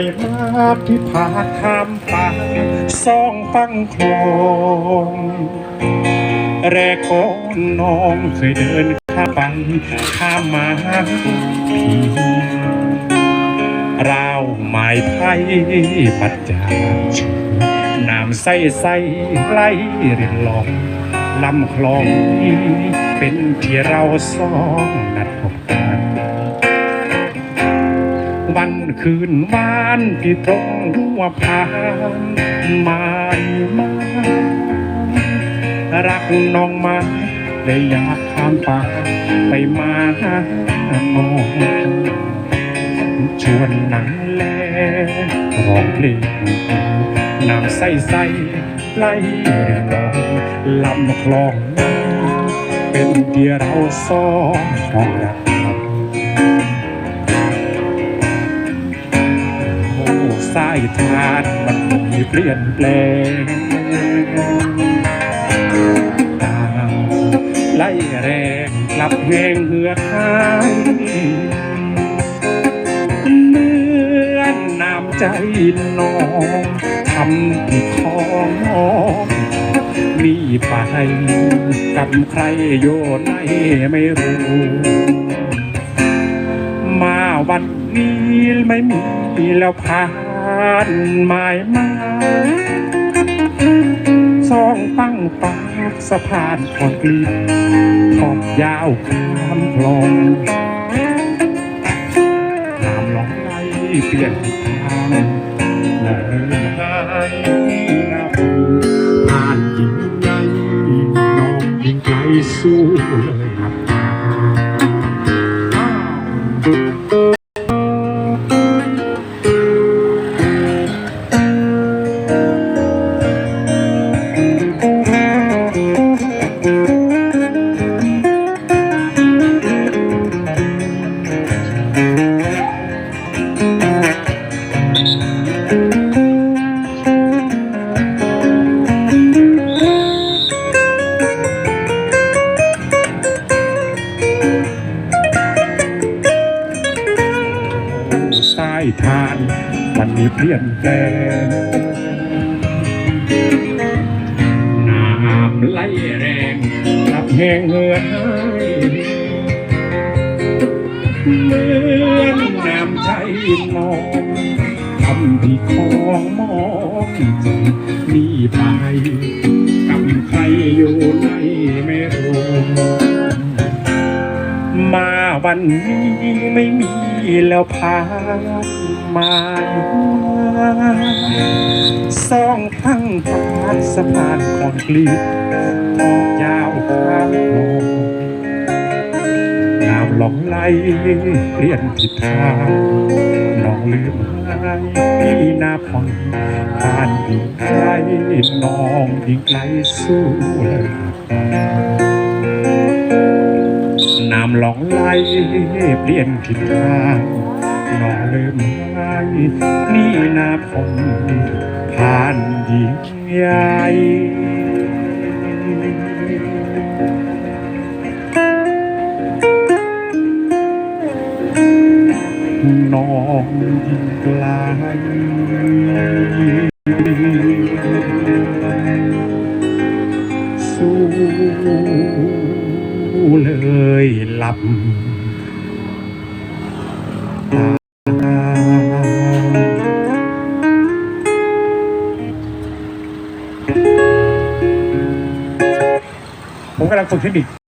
ายมาที่พาข้ามป่าสองฟังคลองแรกก่อนน้องเคยเดินข้ามไปข้ามมาพีราวไม้ไผ่ปัดจาน้ำใสใสไหลรินลองลำคลองนี้เป็นที่เราสองนัดพบกัน วันคืนวานที่ตรงหัวพานไม่มารักน้องมาเลยอยากข้ามป่าไปมาหาน้องชวนหนังแลร้องเพลงน้ำใสใสไหลเรียงร้องลำคลอง เป็นเดียเราสองของรัก สายทานมันมีเปลี่ยนแปลงตามไล่แรงกลับแหงเหือหายเหมือนน้ำใจน้องทำที่ของน้องมีไปกับใครโยนไหนไม่รู้ มาวันนี้ไม่มีแล้วผา นหมายมาสองตั้งปากสะพานคอนกรีตขอบยาวข้ามคลองน้ำหลองไหลเปลี่ยนทิศทางหน้าหายหน้าผ่านยิ่งใหญ่น้องยิ่งไกลสู้เลยายทานมันมีเปลี่ยนแปลงน้ำไหลแรงกลับแห้งเหือดหายเมือำใจน้องทำที่คองมองใจมีไปกับใครอยู่ในไม่รู้มาวันนี้ไม่มีแล้วพานมาสองทั้งปานสะพานคอนกรีตทอดยาวข้ามโลกน้ำหลงไหลเปลี่ยนทิศทาง ลืมไหลพี่นาพองผ่านยิ่งไกลน้องยิ่งไกลสู้เลยน้ำหลองไหลเปลี่ยนทิศทางน้องลืมไหลนี่นาผมผ่านยิ่งใหญ่ นองไกลสู้เลยหลำตาผมกำลังฝึกเทคนิค